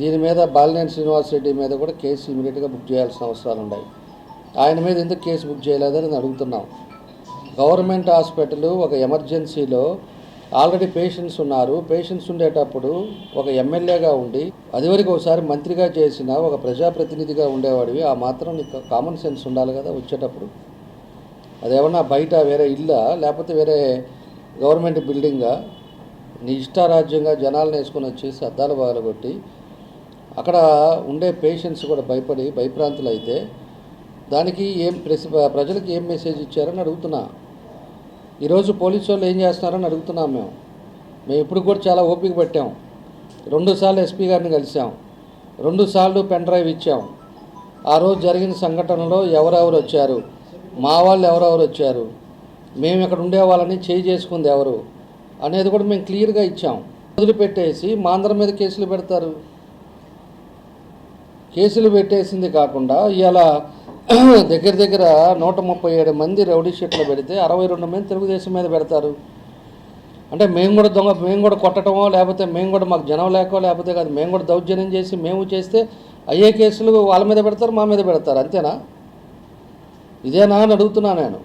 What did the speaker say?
దీని మీద బాలినేని శ్రీనివాస్ రెడ్డి మీద కూడా కేసు ఇమీడియట్గా బుక్ చేయాల్సిన అవసరాలు ఉన్నాయి. ఆయన మీద ఎందుకు కేసు బుక్ చేయలేదని అడుగుతున్నాం గవర్నమెంట్ హాస్పిటల్ ఒక ఎమర్జెన్సీలో ఆల్రెడీ పేషెంట్స్ ఉన్నారు. పేషెంట్స్ ఉండేటప్పుడు ఒక ఎమ్మెల్యేగా ఉండి అదివరకు ఒకసారి మంత్రిగా చేసిన ఒక ప్రజాప్రతినిధిగా ఉండేవాడివి. ఆ మాత్రం నీకు కామన్ సెన్స్ ఉండాలి కదా వచ్చేటప్పుడు. అదేమన్నా బయట వేరే ఇల్లా లేకపోతే వేరే గవర్నమెంట్ బిల్డింగా నీ ఇష్టారాజ్యంగా జనాలను వేసుకొని వచ్చేసి అద్దాలు పగలగొట్టి అక్కడ ఉండే పేషెంట్స్ కూడా భయపడి భయప్రాంతులు అయితే దానికి ఏం ప్రెస్ ప్రజలకు ఏం మెసేజ్ ఇచ్చారని అడుగుతున్నా. ఈరోజు పోలీసు వాళ్ళు ఏం చేస్తున్నారని అడుగుతున్నాం మేము. మేము ఇప్పుడు కూడా చాలా ఓపిక పెట్టాం. రెండుసార్లు ఎస్పీ గారిని కలిసాం. రెండుసార్లు పెన్ డ్రైవ్ ఇచ్చాం. ఆ రోజు జరిగిన సంఘటనలో ఎవరెవరు వచ్చారు? మా వాళ్ళు ఎవరెవరు వచ్చారు? మేము ఇక్కడ ఉండే వాళ్ళని చేయి చేసుకుంది ఎవరు? అనేది కూడా మేము క్లియర్గా ఇచ్చాం. వదిలిపెట్టేసి మా అందరి మీద కేసులు పెడతారు. కేసులు పెట్టేసింది కాకుండా ఇవాళ దగ్గర దగ్గర నూట ముప్పై ఏడు మంది రౌడీ షీట్లు పెడితే అరవై రెండు మంది తెలుగుదేశం మీద పెడతారు. అంటే మేము కూడా దొంగ మేము కూడా కొట్టడమో లేకపోతే మేము కూడా మాకు జనం లేకో లేకపోతే కాదు మేము కూడా దౌర్జన్యం చేసి మేము చేస్తే అయ్యే కేసులు వాళ్ళ మీద పెడతారు మా మీద పెడతారు అంతేనా? ఇదేనా అని అడుగుతున్నా నేను.